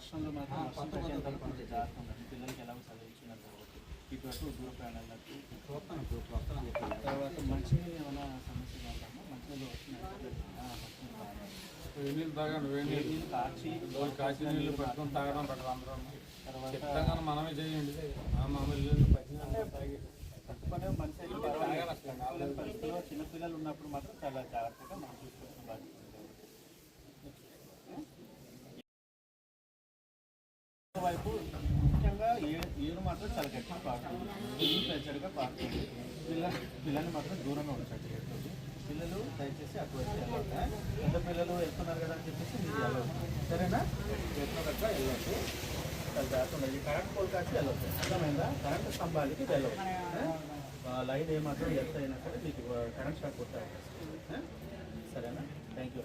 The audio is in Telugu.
వర్షంలో మాత్రం జాగ్రత్త పిల్లలకి ఎలాగో చదివించున్నారు కాబట్టి. దూర ప్రయాణాలకు వస్తాను తర్వాత మంచినీళ్ళు ఏమైనా సమస్య కాదాము మంచినీళ్ళు నీళ్ళు తాగండి. వేడి నీళ్ళు కాచి కాచి నీళ్ళు పెట్టుకొని తాగడం బెటర్ తర్వాత మనమే చేయండి. మామూలు పచ్చి నీళ్ళు చిన్నపిల్లలు ఉన్నప్పుడు మాత్రం చాలా జాగ్రత్తగా మనం చూసుకుంటున్నాం వైపు ముఖ్యంగా ఏ- మాత్రం చాలా గట్టిగా పాకుతుంది ఇల్లు పెంచడుగా పాకుతుంది పిల్ల పిల్లల్ని మాత్రం దూరంగా ఉంచండి పిల్లలు దయచేసి అటువైపు వెళ్ళండి పెద్ద పిల్లలు వెళ్తున్నారు కదా అని చెప్పేసి మీరు వెళ్ళొద్దు. సరేనా? ఎట్లా వెళ్ళొద్దు. చాలా జాగ్రత్త కరెంట్ పోల్ కాచి వెళ్ళొద్దు. అర్థమైందా? కరెంట్ స్తంభాలకి వెళ్ళొద్దు. లైన్ ఏమాత్రం ఎంత అయినా సరే మీకు కరెంట్ షాక్ కొట్టాలి సరేనా థ్యాంక్ యూ